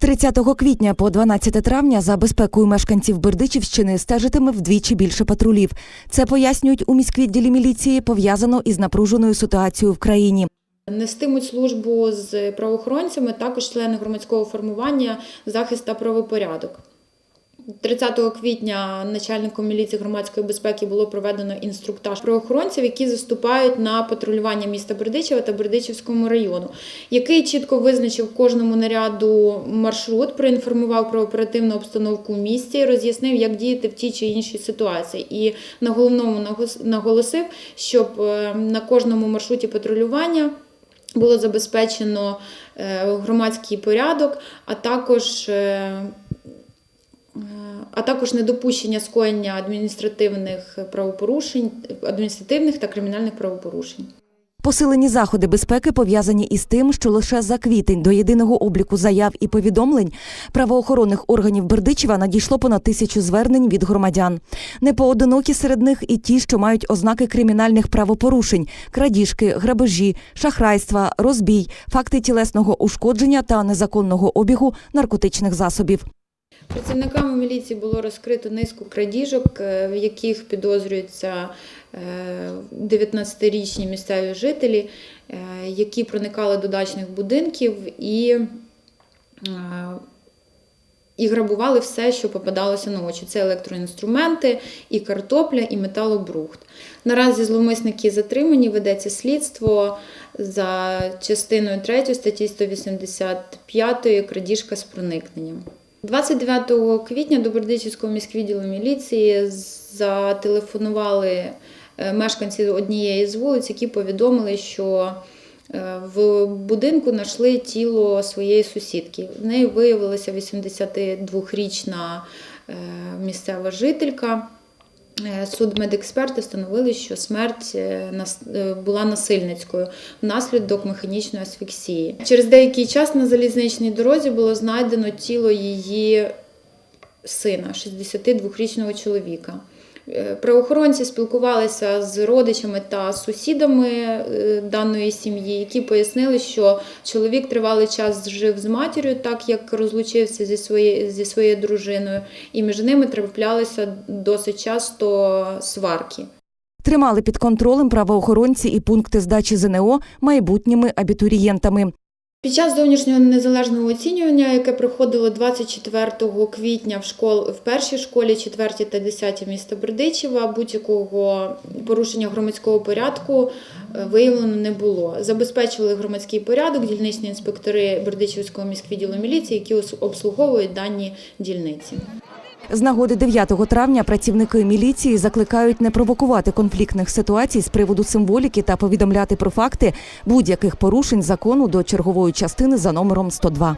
30 квітня по 12 травня за безпекою мешканців Бердичівщини стежитиме вдвічі більше патрулів. Це пояснюють у міськвідділі міліції пов'язано із напруженою ситуацією в країні. Нестимуть службу з правоохоронцями також члени громадського формування захист та правопорядок. 30 квітня начальником міліції громадської безпеки було проведено інструктаж правоохоронців, які заступають на патрулювання міста Бердичева та Бердичівському району, який чітко визначив кожному наряду маршрут, проінформував про оперативну обстановку в місті, роз'яснив, як діяти в тій чи іншій ситуації. І на головному наголосив, щоб е, на кожному маршруті патрулювання було забезпечено е, громадський порядок, а також, е, а також недопущення скоєння адміністративних правопорушень, адміністративних та кримінальних правопорушень. Посилені заходи безпеки пов'язані із тим, що лише за квітень до єдиного обліку заяв і повідомлень правоохоронних органів Бердичева надійшло понад тисячу звернень від громадян. Непоодинокі серед них і ті, що мають ознаки кримінальних правопорушень: крадіжки, грабежі, шахрайства, розбій, факти тілесного ушкодження та незаконного обігу наркотичних засобів. Працівниками міліції було розкрито низку крадіжок, е, в яких підозрюються е, 19-річні місцеві жителі, е, які проникали до дачних будинків і, е, і грабували все, що попадалося на очі. Це електроінструменти, і картопля, і металобрухт. Наразі зловмисники затримані, ведеться слідство за частиною 3 статті 185 крадіжка з проникненням. 29 квітня до Бердичівського міськвідділу міліції зателефонували е, мешканці однієї з вулиць, які повідомили, що е, в будинку знайшли тіло своєї сусідки. В неї виявилася 82-річна е, місцева жителька. Е, Судмедексперти встановили, що смерть е, е, була насильницькою внаслідок механічної асфіксії. Через деякий час на залізничній дорозі було знайдено тіло її сина, 62-річного чоловіка. Е, Правоохоронці спілкувалися з родичами та сусідами е, даної сім'ї, які пояснили, що чоловік тривалий час жив з матір'ю, так як розлучився зі своєю, зі своєю дружиною, і між ними траплялися досить часто сварки. Тримали під контролем правоохоронці і пункти здачі ЗНО майбутніми абітурієнтами. Під час зовнішнього незалежного оцінювання, яке проходило 24 квітня в школ в першій школі, 4 та 10 міста Бердичева, будь-якого порушення громадського порядку е, виявлено не було. Забезпечували громадський порядок дільничні інспектори Бердичівського міськвідділу міліції, які обслуговують дані дільниці. З нагоди 9 травня працівники міліції закликають не провокувати конфліктних ситуацій з приводу символіки та повідомляти про факти будь-яких порушень закону до чергової частини за номером 102.